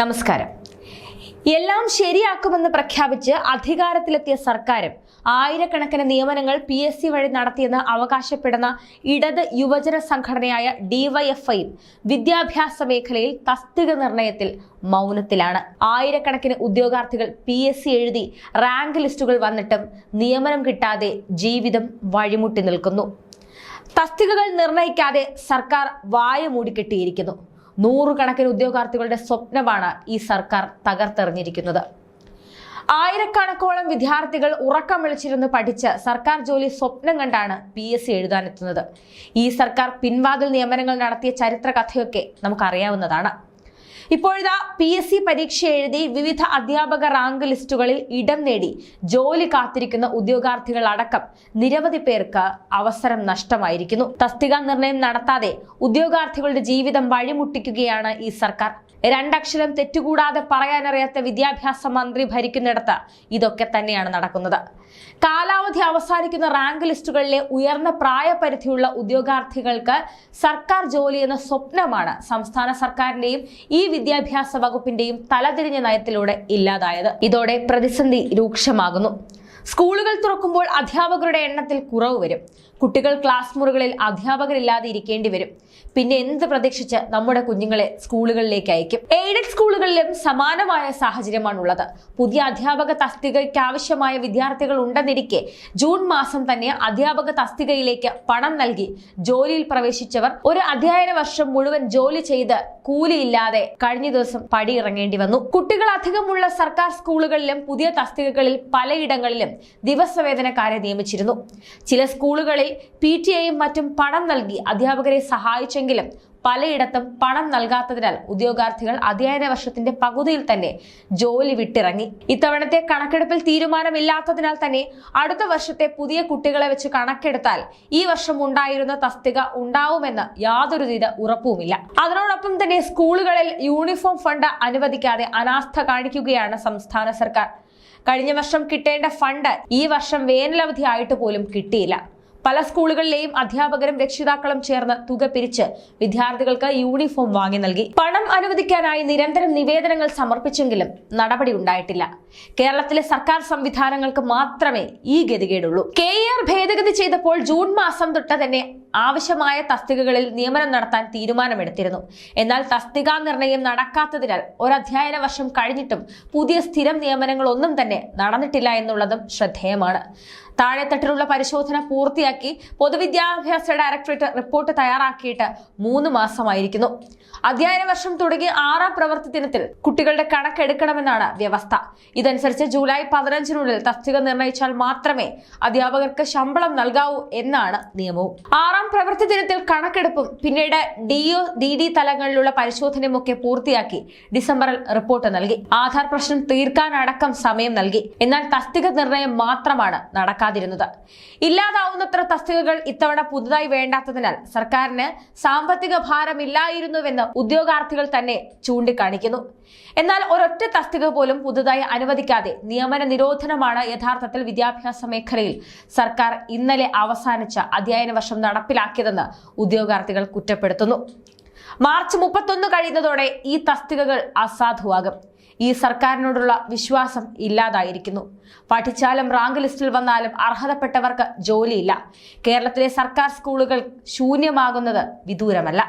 നമസ്കാരം. എല്ലാം ശരിയാക്കുമെന്ന് പ്രഖ്യാപിച്ച് അധികാരത്തിലെത്തിയ സർക്കാരും ആയിരക്കണക്കിന് നിയമനങ്ങൾ പി എസ് സി വഴി നടത്തിയെന്ന് അവകാശപ്പെടുന്ന ഇടത് യുവജന സംഘടനയായ ഡിവൈഎഫ്ഐയും വിദ്യാഭ്യാസ മേഖലയിൽ തസ്തിക നിർണയത്തിൽ മൗനത്തിലാണ്. ആയിരക്കണക്കിന് ഉദ്യോഗാർത്ഥികൾ പി എസ് സി എഴുതി റാങ്ക് ലിസ്റ്റുകൾ വന്നിട്ടും നിയമനം കിട്ടാതെ ജീവിതം വഴിമുട്ടി നിൽക്കുന്നു. തസ്തികകൾ നിർണയിക്കാതെ സർക്കാർ വായ മൂടിക്കെട്ടിയിരിക്കുന്നു. നൂറുകണക്കിന് ഉദ്യോഗാർത്ഥികളുടെ സ്വപ്നമാണ് ഈ സർക്കാർ തകർത്തെറിഞ്ഞിരിക്കുന്നത്. ആയിരക്കണക്കോളം വിദ്യാർത്ഥികൾ ഉറക്കം വിളിച്ചിരുന്ന് പഠിച്ച് സർക്കാർ ജോലി സ്വപ്നം കണ്ടാണ് പി എസ് സി എഴുതാനെത്തുന്നത്. ഈ സർക്കാർ പിൻവാതിൽ നിയമനങ്ങൾ നടത്തിയ ചരിത്ര കഥയൊക്കെ നമുക്കറിയാവുന്നതാണ്. ഇപ്പോഴിതാ പി എസ് സി പരീക്ഷ എഴുതി വിവിധ അധ്യാപക റാങ്ക് ലിസ്റ്റുകളിൽ ഇടം നേടി ജോലി കാത്തിരിക്കുന്ന ഉദ്യോഗാർത്ഥികൾ അടക്കം നിരവധി പേർക്ക് അവസരം നഷ്ടമായിരിക്കുന്നു. തസ്തിക നിർണയം നടത്താതെ ഉദ്യോഗാർത്ഥികളുടെ ജീവിതം വഴിമുട്ടിക്കുകയാണ് ഈ സർക്കാർ. രണ്ടക്ഷരം തെറ്റുകൂടാതെ പറയാനറിയാത്ത വിദ്യാഭ്യാസ മന്ത്രി ഭരിക്കുന്നിടത്ത് ഇതൊക്കെ തന്നെയാണ് നടക്കുന്നത്. കാലാവധി അവസാനിക്കുന്ന റാങ്ക് ലിസ്റ്റുകളിലെ ഉയർന്ന പ്രായപരിധിയുള്ള ഉദ്യോഗാർത്ഥികൾക്ക് സർക്കാർ ജോലി എന്ന സ്വപ്നമാണ് സംസ്ഥാന സർക്കാരിന്റെയും ഈ വിദ്യാഭ്യാസ വകുപ്പിന്റെയും തലതിരിഞ്ഞ നയത്തിലൂടെ ഇല്ലാതായത്. ഇതോടെ പ്രതിസന്ധി രൂക്ഷമാകുന്നു. സ്കൂളുകൾ തുറക്കുമ്പോൾ അധ്യാപകരുടെ എണ്ണത്തിൽ കുറവ് വരും. കുട്ടികൾ ക്ലാസ് മുറികളിൽ അധ്യാപകരില്ലാതെ ഇരിക്കേണ്ടി വരും. പിന്നെ എന്ത് പ്രതീക്ഷിച്ച് നമ്മുടെ കുഞ്ഞുങ്ങളെ സ്കൂളുകളിലേക്ക് അയക്കും? എയ്ഡഡ് സ്കൂളുകളിലും സമാനമായ സാഹചര്യമാണുള്ളത്. പുതിയ അധ്യാപക തസ്തികയ്ക്ക് ആവശ്യമായ വിദ്യാർത്ഥികൾ ഉണ്ടെന്നിരിക്കെ ജൂൺ മാസം തന്നെ അധ്യാപക തസ്തികയിലേക്ക് പണം നൽകി ജോലിയിൽ പ്രവേശിച്ചവർ ഒരു അധ്യയന വർഷം മുഴുവൻ ജോലി ചെയ്ത് കൂലിയില്ലാതെ കഴിഞ്ഞ ദിവസം പടിയിറങ്ങേണ്ടി വന്നു. കുട്ടികൾ അധികമുള്ള സർക്കാർ സ്കൂളുകളിലും പുതിയ തസ്തികകളിൽ പലയിടങ്ങളിലും ദിവസവേതനക്കാരെ നിയമിച്ചിരുന്നു. ചില സ്കൂളുകളിൽ പി ടി ഐയും മറ്റും പണം നൽകി അധ്യാപകരെ സഹായിച്ചെങ്കിലും പലയിടത്തും പണം നൽകാത്തതിനാൽ ഉദ്യോഗാർത്ഥികൾ അധ്യയന വർഷത്തിന്റെ പകുതിയിൽ തന്നെ ജോലി വിട്ടിറങ്ങി. ഇത്തവണത്തെ കണക്കെടുപ്പിൽ തീരുമാനമില്ലാത്തതിനാൽ തന്നെ അടുത്ത വർഷത്തെ പുതിയ കുട്ടികളെ വെച്ച് കണക്കെടുത്താൽ ഈ വർഷം ഉണ്ടായിരുന്ന തസ്തിക ഉണ്ടാവുമെന്ന് യാതൊരുവിധ ഉറപ്പുമില്ല. അതിനോടൊപ്പം തന്നെ സ്കൂളുകളിൽ യൂണിഫോം ഫണ്ട് അനുവദിക്കാതെ അനാസ്ഥ കാണിക്കുകയാണ് സംസ്ഥാന സർക്കാർ. കഴിഞ്ഞ വർഷം കിട്ടേണ്ട ഫണ്ട് ഈ വർഷം വേനലവധി ആയിട്ട് പോലും കിട്ടിയില്ല. പല സ്കൂളുകളിലെയും അധ്യാപകരും രക്ഷിതാക്കളും ചേർന്ന് തുക പിരിച്ച് വിദ്യാർത്ഥികൾക്ക് യൂണിഫോം വാങ്ങി നൽകി. പണം അനുവദിക്കാനായി നിരന്തരം നിവേദനങ്ങൾ സമർപ്പിച്ചെങ്കിലും നടപടി ഉണ്ടായിട്ടില്ല. കേരളത്തിലെ സർക്കാർ സംവിധാനങ്ങൾക്ക് മാത്രമേ ഈ ഗതികേടുള്ളൂ. കെ ഭേദഗതി ചെയ്തപ്പോൾ ജൂൺ മാസം തൊട്ട് തന്നെ ആവശ്യമായ തസ്തികകളിൽ നിയമനം നടത്താൻ തീരുമാനമെടുത്തിരുന്നു. എന്നാൽ തസ്തികാ നിർണയം നടക്കാത്തതിനാൽ ഒരധ്യയന വർഷം കഴിഞ്ഞിട്ടും പുതിയ സ്ഥിരം നിയമനങ്ങളൊന്നും തന്നെ നടന്നിട്ടില്ല എന്നുള്ളതും ശ്രദ്ധേയമാണ്. താഴെത്തട്ടിലുള്ള പരിശോധന പൂർത്തിയാക്കി പൊതുവിദ്യാഭ്യാസ ഡയറക്ടറേറ്റ് റിപ്പോർട്ട് തയ്യാറാക്കിയിട്ട് മൂന്ന് മാസമായിരിക്കുന്നു. അധ്യയന വർഷം തുടങ്ങി ആറാം പ്രവൃത്തി ദിനത്തിൽ കുട്ടികളുടെ കണക്കെടുക്കണമെന്നാണ് വ്യവസ്ഥ. ഇതനുസരിച്ച് ജൂലൈ പതിനഞ്ചിനുള്ളിൽ തസ്തിക നിർണയിച്ചാൽ മാത്രമേ അധ്യാപകർക്ക് ശമ്പളം നൽകാവൂ എന്നാണ് നിയമവും. ആറാം പ്രവൃത്തി ദിനത്തിൽ കണക്കെടുപ്പും പിന്നീട് ഡിഒ ഡി ഡി തലങ്ങളിലുള്ള പരിശോധനയും ഒക്കെ പൂർത്തിയാക്കി ഡിസംബറിൽ റിപ്പോർട്ട് നൽകി. ആധാർ പ്രശ്നം തീർക്കാനടക്കം സമയം നൽകി. എന്നാൽ തസ്തിക നിർണയം മാത്രമാണ് നടക്കാതിരുന്നത്. ഇല്ലാതാവുന്നത്ര തസ്തികകൾ ഇത്തവണ പുതുതായി വേണ്ടാത്തതിനാൽ സർക്കാരിന് സാമ്പത്തിക ഭാരമില്ലായിരുന്നുവെന്ന് ഉദ്യോഗാർത്ഥികൾ തന്നെ ചൂണ്ടിക്കാണിക്കുന്നു. എന്നാൽ ഒരൊറ്റ തസ്തിക പോലും പുതുതായി അനുവദിക്കാതെ നിയമന നിരോധനമാണ് യഥാർത്ഥത്തിൽ വിദ്യാഭ്യാസ മേഖലയിൽ സർക്കാർ ഇന്നലെ അവസാനിച്ച അധ്യയന വർഷം നടപ്പിലാക്കിയതെന്ന് ഉദ്യോഗാർത്ഥികൾ കുറ്റപ്പെടുത്തുന്നു. മാർച്ച് മുപ്പത്തൊന്ന് കഴിയുന്നതോടെ ഈ തസ്തികകൾ അസാധുവാകും. ഈ സർക്കാരിനോടുള്ള വിശ്വാസം ഇല്ലാതായിരിക്കുന്നു. പഠിച്ചാലും റാങ്ക് ലിസ്റ്റിൽ വന്നാലും അർഹതപ്പെട്ടവർക്ക് ജോലിയില്ല. കേരളത്തിലെ സർക്കാർ സ്കൂളുകൾ ശൂന്യമാകുന്നത് വിദൂരമല്ല.